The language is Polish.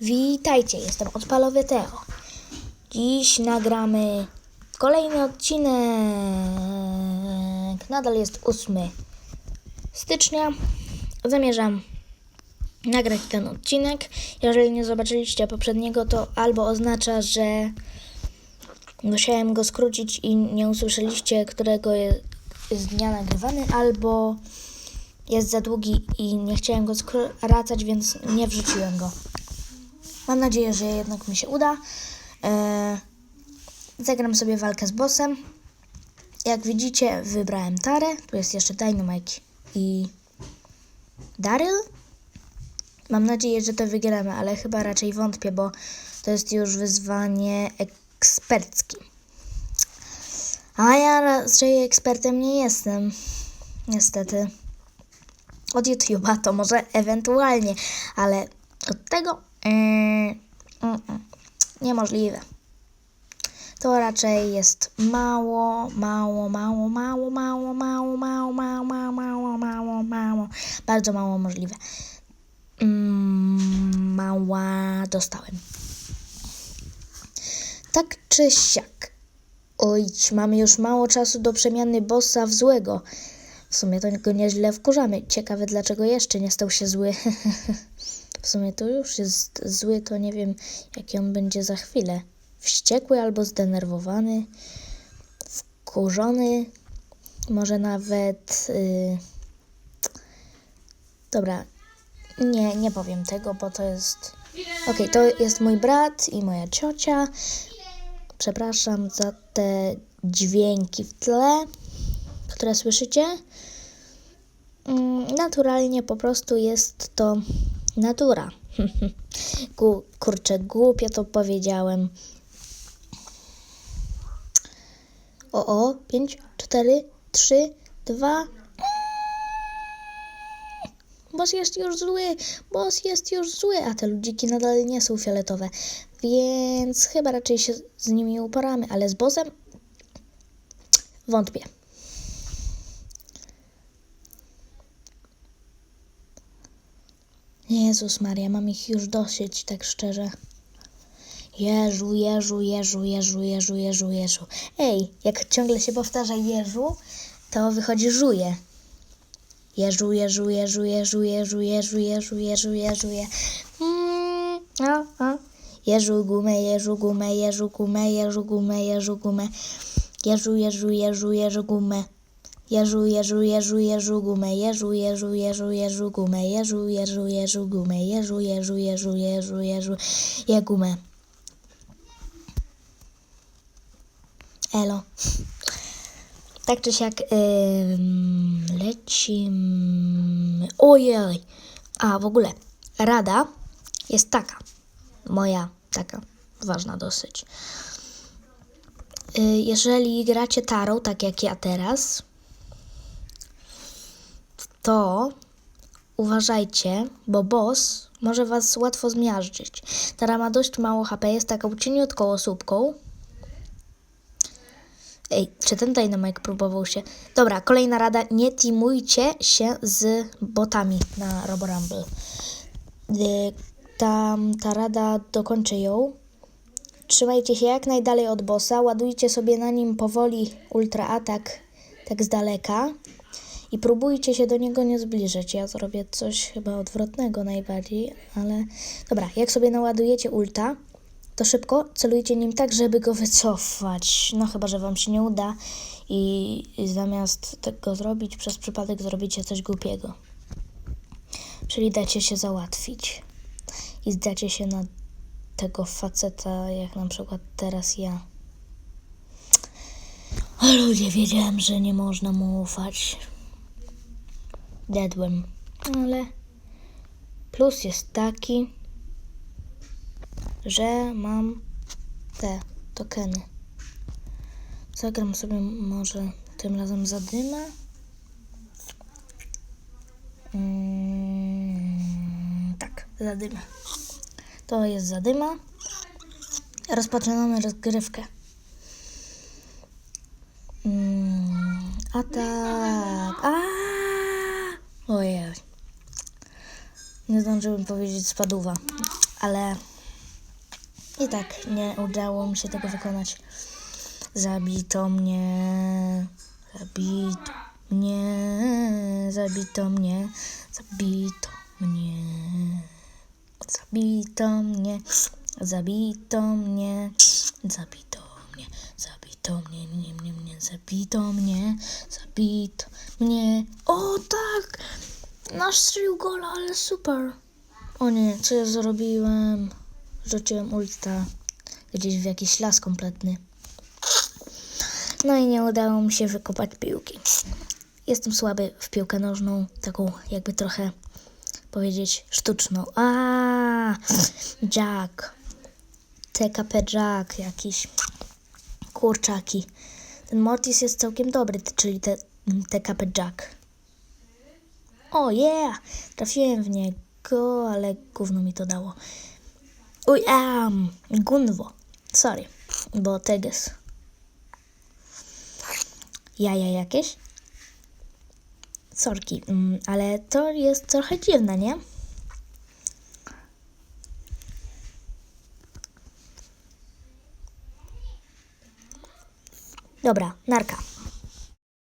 Witajcie, jestem Odpalowy Teo. Dziś nagramy kolejny odcinek. Nadal jest 8 stycznia. Zamierzam nagrać ten odcinek. Jeżeli nie zobaczyliście poprzedniego, to albo oznacza, że musiałem go skrócić i nie usłyszeliście, którego je- jest dnia nagrywany, albo jest za długi i nie chciałem go skracać, więc nie wrzuciłem go. Mam nadzieję, że jednak mi się uda. Eee, zagram sobie walkę z bossem. Jak widzicie, wybrałem Tarę. Tu jest jeszcze Dynamite i Daryl. Mam nadzieję, że to wygramy, ale chyba raczej wątpię, bo to jest już wyzwanie eksperckie. A ja raczej ekspertem nie jestem. Niestety. Od YouTube'a to może ewentualnie, ale od tego mm, mm, niemożliwe. To raczej jest mało, mało, mało, mało, mało, mało, mało, mało, mało, mało, mało, mało, bardzo mało możliwe. Mm, mała dostałem. Tak czy siak. Oj, mamy już mało czasu do przemiany bossa w złego. W sumie to go nieźle wkurzamy. Ciekawe dlaczego jeszcze nie stał się zły. W sumie to już jest zły, to nie wiem jaki on będzie za chwilę. Wściekły albo zdenerwowany, wkurzony, może nawet... Yy... Dobra, nie, nie powiem tego, bo to jest... Okej, to jest mój brat i moja ciocia. Przepraszam za te dźwięki w tle, które słyszycie. Mm, Naturalnie po prostu jest to natura. Kurczę, głupio to powiedziałem. O, o, 5, 4, 3, 2. Boss jest już zły, boss jest już zły, a te ludziki nadal nie są fioletowe, więc chyba raczej się z nimi uporamy, ale z bossem wątpię. Jezus Maria, mam ich już dosyć, tak szczerze. Jeżu, Jeżu, Jeżu, Jeżu, Jeżu, Jeżu, Jeżu. Ej, jak ciągle się powtarza Jeżu, to wychodzi żuje. Jeżu, Jeżu, Jeżu, Jeżu, Jeżu, Jeżu, Jeżu, Jeżu, Jeżu. Mm. Jeżu gumę, Jeżu gumę, Jeżu gumę, Jeżu gumę, Jeżu gumę. Jeżu, Jeżu, Jeżu, Jeżu gumę. Jeżu, Jeżu, Jeżu, Jeżu gumę, Jeżu, Jeżu, Jeżu, Jeżu gumę, Jeżu, Jeżu, Jeżu gumę, Jeżu, Jeżu, Jeżu, Jeżu, Jeżu, je gumę. Elo. Tak czy siak lecimy. Ojej. A w ogóle rada jest taka. Moja taka ważna dosyć. Y, Jeżeli gracie tarą, tak jak ja teraz, to uważajcie, bo boss może was łatwo zmiażdżyć. Tara ma dość mało HP, jest taką cieniutką osóbką. Ej, czy ten Dynamite próbował się... Dobra, kolejna rada, nie teamujcie się z botami na Roborumble. Y, Ta, ta rada, dokończę ją. Trzymajcie się jak najdalej od bossa, ładujcie sobie na nim powoli ultra atak tak z daleka i próbujcie się do niego nie zbliżyć. Ja zrobię coś chyba odwrotnego najbardziej, ale dobra, jak sobie naładujecie ulta, to szybko celujcie nim tak, żeby go wycofać. No chyba, że wam się nie uda i, i zamiast tego zrobić, przez przypadek zrobicie coś głupiego. Czyli dacie się załatwić i zdacie się na tego faceta, jak na przykład teraz ja. O ludzie, wiedziałem, że nie można mu ufać. Dedłem. Ale plus jest taki, że mam te tokeny. Zagram sobie może tym razem zadymę. Mm, tak, zadymę. To jest zadyma. Rozpoczynamy rozgrywkę. Mm, a tak. A! Ojej. Nie zdążyłem powiedzieć spaduwa. ale i tak nie udało mi się tego wykonać. Zabito mnie, zabito mnie, zabito mnie, zabito mnie, zabito mnie, zabito mnie, zabito mnie, zabito mnie, mnie, mnie, mnie, zabito mnie, zabito mnie. O tak! Nasz strzelił gola, ale super. O nie, co ja zrobiłem? Rzuciłem ulta gdzieś w jakiś las kompletny. No i nie udało mi się wykopać piłki. Jestem słaby w piłkę nożną, taką jakby trochę powiedzieć sztuczną. A, Jack. TKP Jack jakiś. Kurczaki. Ten Mortis jest całkiem dobry, czyli te, TKP Jack. O, yeah! Trafiłem w niego, ale gówno mi to dało. Uj, am, Gunwo. Sorry, bo teges. Jaja jakieś? Sorki, mm, ale to jest trochę dziwne, nie? Dobra, narka.